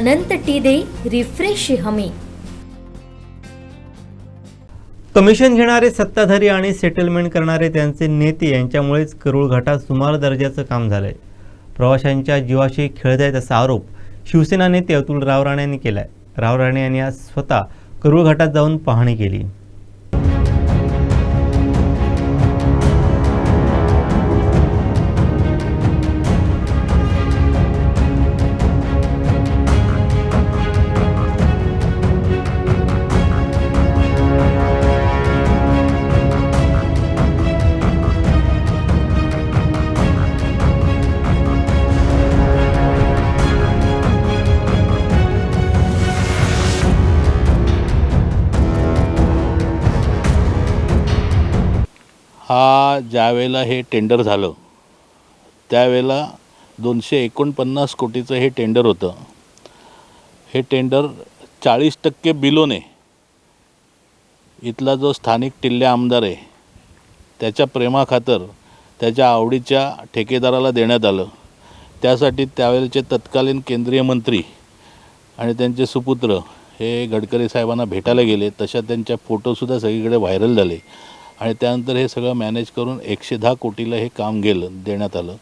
अनंत टी दे रिफ्रेश हमी. कमिशन घेणारे सत्ताधारी आणि सेटलमेंट करणारे त्यांचे नेते यांच्यामुळेच करूळ घाटात सुमार दर्जाचं काम झालंय. प्रवाशांच्या जीवाशी खेळत आहेत असा आरोप शिवसेना नेते अतुल राव राणे यांनी केलाय. राव राणे यांनी आज स्वतः करूळ घाटात जाऊन पाहणी केली. हा ज्यावेळेला हे टेंडर झालं त्यावेळेला दोनशे एकोणपन्नास कोटीचं हे टेंडर होतं. हे टेंडर चाळीस टक्के बिलोने इथला जो स्थानिक टिल्ले आमदार आहे त्याच्या प्रेमाखातर त्याच्या आवडीच्या ठेकेदाराला देण्यात आलं. त्यासाठी त्यावेळेचे तत्कालीन केंद्रीय मंत्री आणि त्यांचे सुपुत्र हे गडकरी साहेबांना भेटायला गेले. तशा त्यांच्या फोटोसुद्धा सगळीकडे व्हायरल झाले. आणि त्यानंतर हे सगळं मॅनेज करून एकशे दहा कोटीला हे काम गेलं देण्यात आलं.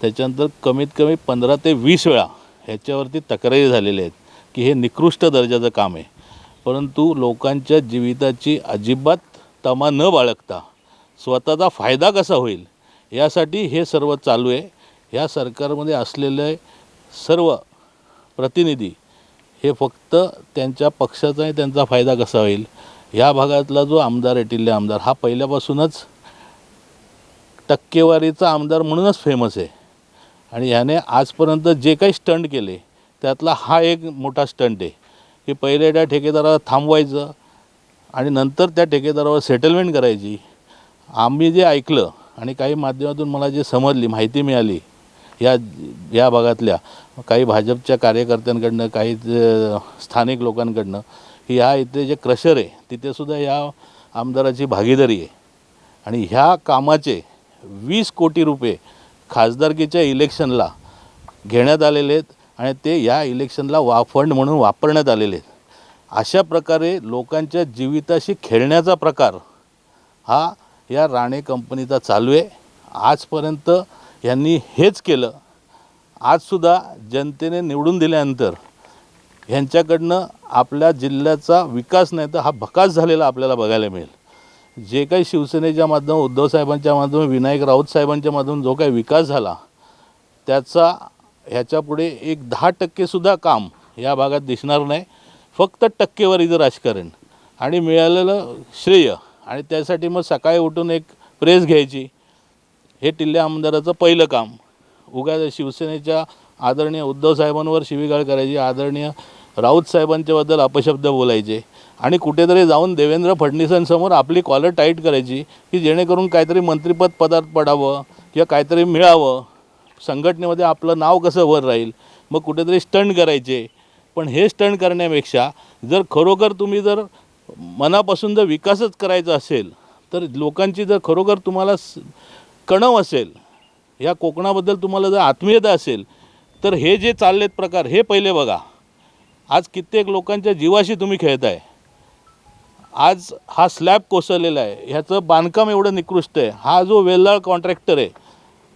त्याच्यानंतर कमीत कमी पंधरा ते वीस वेळा ह्याच्यावरती तक्रारी झालेल्या आहेत की हे निकृष्ट दर्जाचं काम आहे. परंतु लोकांच्या जीविताची अजिबात तमा न बाळगता स्वतःचा फायदा कसा होईल यासाठी हे सर्व चालू आहे. ह्या सरकारमध्ये असलेले सर्व प्रतिनिधी हे फक्त त्यांच्या पक्षाचा आणि त्यांचा फायदा कसा होईल या भागातला जो आमदार आहे टिल्ले आमदार हा पहिल्यापासूनच टक्केवारीचा आमदार म्हणूनच फेमस आहे. आणि ह्याने आजपर्यंत जे काही स्टंट केले त्यातला हा एक मोठा स्टंट आहे. की पहिले त्या ठेकेदाराला थांबवायचं आणि नंतर त्या ठेकेदारावर सेटलमेंट करायची. आम्ही जे ऐकलं आणि काही माध्यमातून मला जे समजली माहिती मिळाली या या भागातल्या काही भाजपच्या कार्यकर्त्यांकडनं काही स्थानिक लोकांकडनं ह्या इथे जे क्रशर आहे तिथेसुद्धा या आमदाराची भागीदारी आहे. आणि ह्या कामाचे वीस कोटी रुपये खासदारकीच्या इलेक्शनला घेण्यात आलेले आहेत आणि ते या इलेक्शनला वा फंड म्हणून वापरण्यात आलेले आहेत. अशा प्रकारे लोकांच्या जीविताशी खेळण्याचा प्रकार हा या राणे कंपनीचा चालू आहे. आजपर्यंत यांनी हेच केलं. आजसुद्धा जनतेने निवडून दिल्यानंतर ह्यांच्याकडनं आपल्या जिल्ह्याचा विकास नाही तर हा भकास झालेला आपल्याला बघायला मिळेल. जे काही शिवसेनेच्या माध्यम उद्धव साहेबांच्या माध्यमातून विनायक राऊत साहेबांच्या माध्यम जो काही विकास झाला त्याचा ह्याच्यापुढे एक दहा टक्केसुद्धा काम या भागात दिसणार नाही. फक्त टक्केवारीचं राजकारण आणि मिळालेलं श्रेय आणि त्यासाठी मग सकाळी उठून एक प्रेस घ्यायची. हे टिल्ल्या आमदाराचं पहिलं काम. उगा शिवसेनेच्या आदरणीय उद्धव साहेबांवर शिवीगाळ करायची आदरणीय राऊत साहेबांच्याबद्दल अपशब्द बोलायचे आणि कुठेतरी जाऊन देवेंद्र फडणवीसांसमोर आपली कॉलर टाईट करायची की जेणेकरून काहीतरी मंत्रिपद पदार्थ पडावं किंवा काहीतरी मिळावं. संघटनेमध्ये आपलं नाव कसं वर राहील? मग कुठेतरी स्टंट करायचे. पण हे स्टंट करण्यापेक्षा जर खरोखर तुम्ही जर मनापासून जर विकासच करायचा असेल तर लोकांची जर खरोखर तुम्हाला कणव असेल या कोकणाबद्दल तुम्हाला जर आत्मीयता असेल तर हे जे चाललेत प्रकार हे पहिले बघा. आज कित्येक लोकांच्या जीवाशी तुम्ही खेळताय. आज हा स्लॅब कोसळलेला आहे. ह्याचं बांधकाम एवढं निकृष्ट आहे. हा जो वेल्लाळ कॉन्ट्रॅक्टर आहे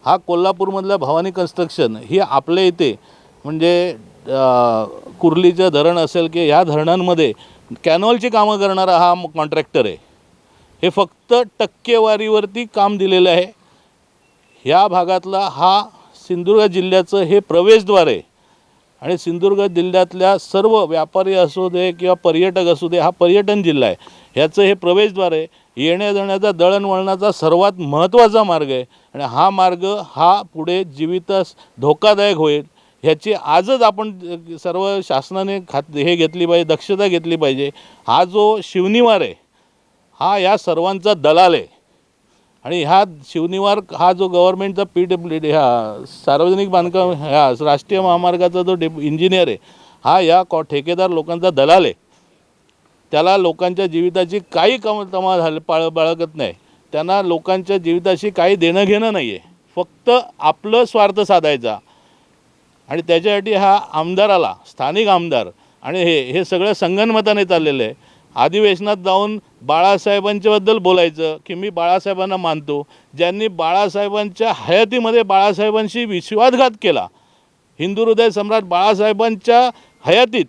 हा कोल्हापूरमधला भवानी कन्स्ट्रक्शन ही आपल्या इथे म्हणजे कुर्लीचं धरण असेल की ह्या धरणांमध्ये कॅनॉलची कामं करणारा हा कॉन्ट्रॅक्टर आहे. हे फक्त टक्केवारीवरती काम दिलेलं आहे. ह्या भागातला हा सिंधुदुर्ग जिल्ह्याचं हे प्रवेशद्वार आहे. आणि सिंधुदुर्ग जिल्ह्यातल्या सर्व व्यापारी असू दे किंवा पर्यटक असू दे हा पर्यटन जिल्हा आहे. ह्याचं हे प्रवेशद्वार आहे. येण्या जाण्याचा दळणवळणाचा सर्वात महत्त्वाचा मार्ग आहे. आणि हा मार्ग हा पुढे जीवितास धोकादायक होईल. ह्याची आजच आपण सर्व शासनाने खात हे घेतली पाहिजे दक्षता घेतली पाहिजे. हा जो शिवनिवार आहे हा या सर्वांचा दलाल आहे. आणि ह्या शिवनिवार हा जो गव्हर्नमेंटचा पी डब्ल्यू डी हा सार्वजनिक बांधकाम ह्या राष्ट्रीय महामार्गाचा जो डे इंजिनियर आहे हा या कॉ ठेकेदार लोकांचा दलाल आहे. त्याला लोकांच्या जीविताची काही कम तमा झालं पाळ बाळगत नाही. त्यांना लोकांच्या जीविताशी काही देणं घेणं नाही आहे फक्त आपलं स्वार्थ साधायचा. आणि त्याच्यासाठी हा आमदाराला स्थानिक आमदार आणि हे हे सगळं संगनमताने चाललेलं आहे. अधिवेशनात जाऊन बाळासाहेबांच्याबद्दल बोलायचं की मी बाळासाहेबांना मानतो. ज्यांनी बाळासाहेबांच्या हयातीमध्ये बाळासाहेबांशी विश्वासघात केला हिंदू हृदय सम्राट बाळासाहेबांच्या हयातीत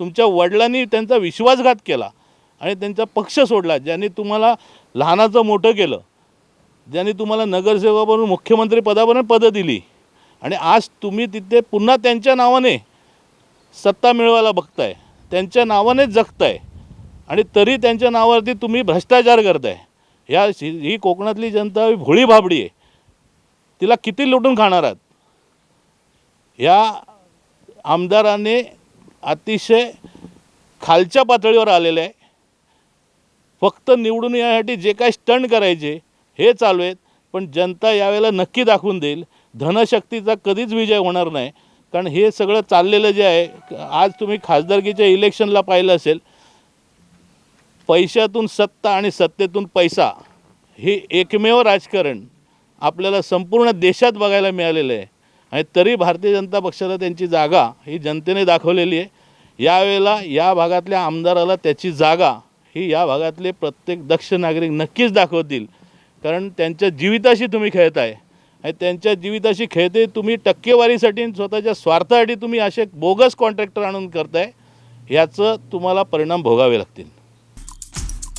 तुमच्या वडिलांनी त्यांचा विश्वासघात केला आणि त्यांचा पक्ष सोडला ज्यांनी तुम्हाला लहानाचं मोठं केलं ज्यांनी तुम्हाला नगरसेवक म्हणून मुख्यमंत्री पदापर्यंत पदं दिली. आणि आज तुम्ही तिथे पुन्हा त्यांच्या नावाने सत्ता मिळवायला बघताय त्यांच्या नावाने जगताय. आणि तरी त्यांच्या नावावरती तुम्ही भ्रष्टाचार करताय. ह्या ही कोकणातली जनता भोळी भाबडी आहे. तिला किती लुटून खाणार आहात? ह्या आमदाराने अतिशय खालच्या पातळीवर आलेलं आहे. फक्त निवडून येण्यासाठी जे काही स्टंट करायचे हे चालू आहेत. पण जनता यावेळेला नक्की दाखवून देईल. धनशक्तीचा कधीच विजय होणार नाही. कारण हे सगळं चाललेलं जे आहे आज तुम्ही खासदारकीच्या इलेक्शनला पाहिलं असेल पैशातून सत्ता आणि सत्तेतून पैसा हे एकमेव राजकारण आपल्याला संपूर्ण देशात बघायला मिळालेलं आहे. आणि तरी भारतीय जनता पक्षाला त्यांची जागा ही जनतेने दाखवलेली आहे. यावेळेला या भागातल्या आमदाराला त्याची जागा ही या भागातले प्रत्येक दक्ष नागरिक नक्कीच दाखवतील. कारण त्यांच्या जीविताशी तुम्ही खेळताय आणि त्यांच्या जीविताशी खेळते तुम्ही टक्केवारीसाठी स्वतःच्या स्वार्थासाठी तुम्ही असे बोगस कॉन्ट्रॅक्टर आणून करताय याचं तुम्हाला परिणाम भोगावे लागतील.